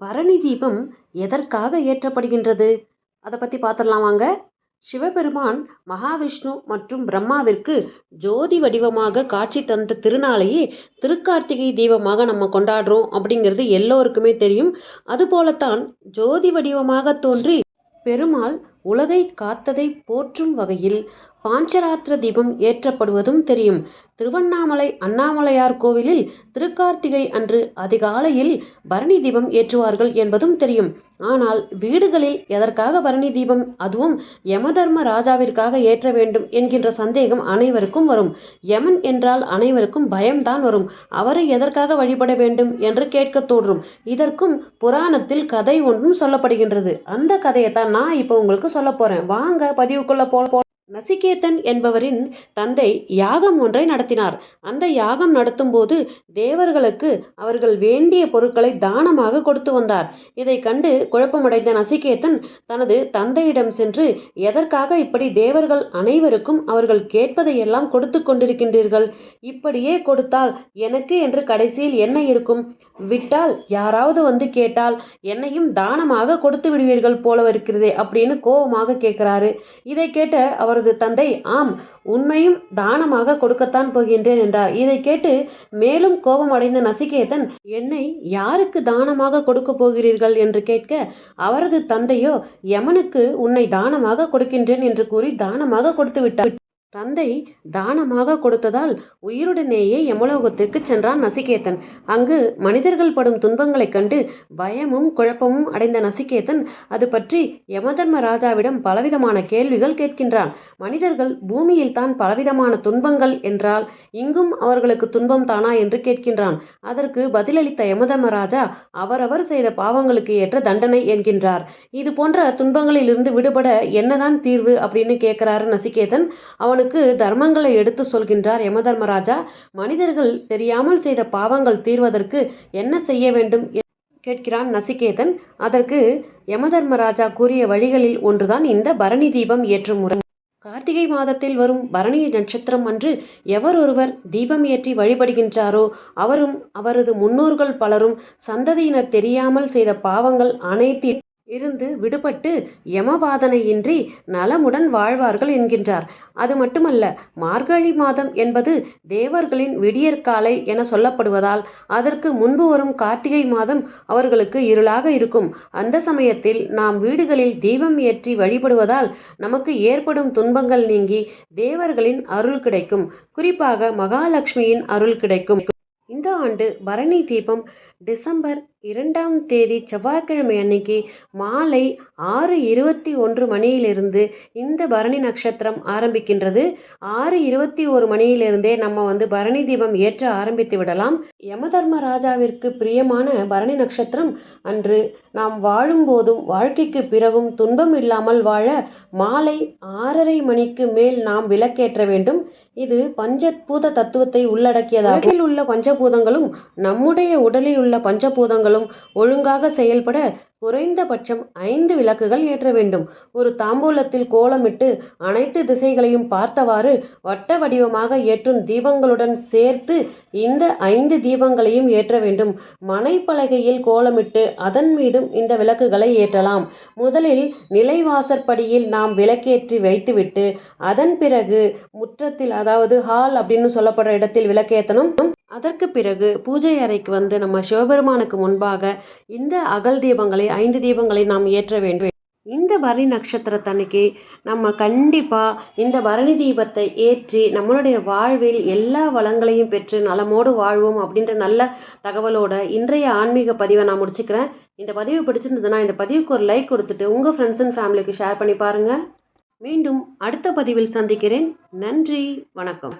பரணி தீபம் எதற்காக ஏற்றப்படுகின்றது? அதை பற்றி பார்த்துடலாம் வாங்க. சிவபெருமான் மகாவிஷ்ணு மற்றும் பிரம்மாவிற்கு ஜோதி வடிவமாக காட்சி தந்த திருநாளையே திருக்கார்த்திகை தீபமாக நம்ம கொண்டாடுறோம் அப்படிங்கிறது எல்லோருக்குமே தெரியும். அதுபோலத்தான் ஜோதி வடிவமாக தோன்றி பெருமாள் உலகை காத்ததை போற்றும் வகையில் பாஞ்சராத்திர தீபம் ஏற்றப்படுவதும் தெரியும். திருவண்ணாமலை அண்ணாமலையார் கோவிலில் திருக்கார்த்திகை அன்று அதிகாலையில் பரணி தீபம் ஏற்றுவார்கள் என்பதும் தெரியும். ஆனால் வீடுகளில் எதற்காக பரணி தீபம்? அதுவும் யமதர்ம ராஜாவிற்காக ஏற்ற வேண்டும் என்கின்ற சந்தேகம் அனைவருக்கும் வரும். யமன் என்றால் அனைவருக்கும் பயம்தான் வரும். அவரை எதற்காக வழிபட வேண்டும் என்று கேட்க தோன்றும். இதற்கும் புராணத்தில் கதை ஒன்றும் சொல்லப்படுகின்றது. அந்த கதையை தான் நான் இப்போ உங்களுக்கு சொல்ல போகிறேன் வாங்க பதிவுக்குள்ள போ நசிகேதன் என்பவரின் தந்தை யாகம் ஒன்றை நடத்தினார். அந்த யாகம் நடத்தும்போது தேவர்களுக்கு அவர்கள் வேண்டிய பொருட்களை தானமாக கொடுத்து வந்தார். இதை கண்டு குழப்பமடைந்த நசிகேதன் தனது தந்தையிடம் சென்று எதற்காக இப்படி தேவர்கள் அனைவருக்கும் அவர்கள் கேட்பதையெல்லாம் கொடுத்து கொண்டிருக்கின்றீர்கள்? இப்படியே கொடுத்தால் எனக்கு என்று கடைசியில் என்ன இருக்கும்? விட்டால் யாராவது வந்து கேட்டால் என்னையும் தானமாக கொடுத்து விடுவீர்கள் போலவிருக்கிறதே அப்படின்னு கோபமாக கேட்கிறாரு. இதை கேட்ட அவரது தந்தை ஆம் உண்மையும் தானமாக கொடுக்கத்தான் போகின்றேன் என்றார். இதை கேட்டு மேலும் கோபம் அடைந்த நசிகேதன் என்னை யாருக்கு தானமாக கொடுக்க போகிறீர்கள்? என்று கேட்க அவரது தந்தையோ யமனுக்கு உன்னை தானமாக கொடுக்கின்றேன் என்று கூறி தானமாக கொடுத்து விட்டார். தந்தை தானமாக கொடுத்ததால் உயிருடனேயே யமலோகத்திற்கு சென்றான் நசிகேதன். அங்கு மனிதர்கள் படும் துன்பங்களைக் கண்டு பயமும் குழப்பமும் அடைந்த நசிகேதன் அது பற்றி யமதர்ம ராஜாவிடம் பலவிதமான கேள்விகள் கேட்கின்றான். மனிதர்கள் பூமியில் தான் பலவிதமான துன்பங்கள் என்றால் இங்கும் அவர்களுக்கு துன்பம் தானா என்று கேட்கின்றான். அதற்கு பதிலளித்த யமதர்ம ராஜா அவரவர் செய்த பாவங்களுக்கு ஏற்ற தண்டனை என்கின்றார். இது போன்ற துன்பங்களிலிருந்து விடுபட என்னதான் தீர்வு அப்படின்னு கேட்கிறாரு நசிகேதன். அவன் அவனுக்கு தர்மங்களை எடுத்து சொல்கின்றார் யமதர்மராஜா. மனிதர்கள் தெரியாமல் செய்த பாவங்கள் தீர்வதற்கு என்ன செய்ய வேண்டும் கேட்கிறான் நசிகேதன். அதற்கு யமதர்மராஜா கூறிய வழிகளில் ஒன்றுதான் இந்த பரணி தீபம் ஏற்றும் முறை. கார்த்திகை மாதத்தில் வரும் பரணி நட்சத்திரம் அன்று எவர் ஒருவர் தீபம் ஏற்றி வழிபடுகின்றாரோ அவரும் அவரது முன்னோர்கள் பலரும் சந்ததியினர் தெரியாமல் செய்த பாவங்கள் அனைத்தின் இருந்து விடுபட்டு யமபாதனையின்றி நலமுடன் வாழ்வார்கள் என்கின்றார். அது மட்டுமல்ல மார்கழி மாதம் என்பது தேவர்களின் விடியற்காலை என சொல்லப்படுவதால் அதற்கு முன்பு வரும் கார்த்திகை மாதம் அவர்களுக்கு இருளாக இருக்கும். அந்த சமயத்தில் நாம் வீடுகளில் தீபம் ஏற்றி வழிபடுவதால் நமக்கு ஏற்படும் துன்பங்கள் நீங்கி தேவர்களின் அருள் கிடைக்கும். குறிப்பாக மகாலட்சுமியின் அருள் கிடைக்கும். இந்த ஆண்டு பரணி தீபம் டிசம்பர் இரண்டாம் தேதி செவ்வாய்க்கிழமை அன்னைக்கு மாலை ஆறு இருபத்தி ஒன்று மணியிலிருந்து இந்த பரணி நட்சத்திரம் ஆரம்பிக்கின்றது. ஆறு இருபத்தி ஒரு மணியிலிருந்தே நம்ம வந்து பரணி தீபம் ஏற்ற ஆரம்பித்து விடலாம். யமதர்ம ராஜாவிற்கு பிரியமான பரணி நட்சத்திரம். அன்று நாம் வாழும்போதும் வாழ்க்கைக்கு பிறகும் துன்பம் இல்லாமல் வாழ மாலை ஆறரை மணிக்கு மேல் நாம் விளக்கேற்ற வேண்டும். இது பஞ்சபூத தத்துவத்தை உள்ளடக்கியதாகும். உள்ள பஞ்சபூதங்களும் நம்முடைய உடலில் உள்ள பஞ்சபூதங்களும் ஒழுங்காக செயல்பட குறைந்தபட்சம் ஐந்து விளக்குகள் ஏற்ற வேண்டும். ஒரு தாம்பூலத்தில் கோலமிட்டு அனைத்து திசைகளையும் பார்த்தவாறு வட்ட வடிவமாக ஏற்றும் தீபங்களுடன் சேர்த்து இந்த ஐந்து தீபங்களையும் ஏற்ற வேண்டும். மனைப்பலகையில் கோலமிட்டு அதன் மீதும் இந்த விளக்குகளை ஏற்றலாம். முதலில் நிலைவாசற்படியில் நாம் விளக்கேற்றி வைத்துவிட்டு அதன் பிறகு முற்றத்தில் அதாவது ஹால் அப்படின்னு சொல்லப்படுற இடத்தில் விளக்கேற்றணும் அதற்கு பிறகு பூஜை அறைக்கு வந்து நம்ம சிவபெருமானுக்கு முன்பாக இந்த அகல் தீபங்களை ஐந்து தீபங்களை நாம் ஏற்ற வேண்டும். இந்த பரணி நட்சத்திரத்தன்னைக்கு நம்ம கண்டிப்பாக இந்த பரணி தீபத்தை ஏற்றி நம்மளுடைய வாழ்வில் எல்லா வளங்களையும் பெற்று நலமோடு வாழ்வோம் அப்படின்ற நல்ல தகவலோட இன்றைய ஆன்மீக பதிவை நான் முடிச்சுக்கிறேன். இந்த பதிவு பிடிச்சிருந்ததுன்னா இந்த பதிவுக்கு ஒரு லைக் கொடுத்துட்டு உங்கள் ஃப்ரெண்ட்ஸ் அண்ட் ஃபேமிலிக்கு ஷேர் பண்ணி பாருங்கள் மீண்டும் அடுத்த பதிவில் சந்திக்கிறேன். நன்றி வணக்கம்.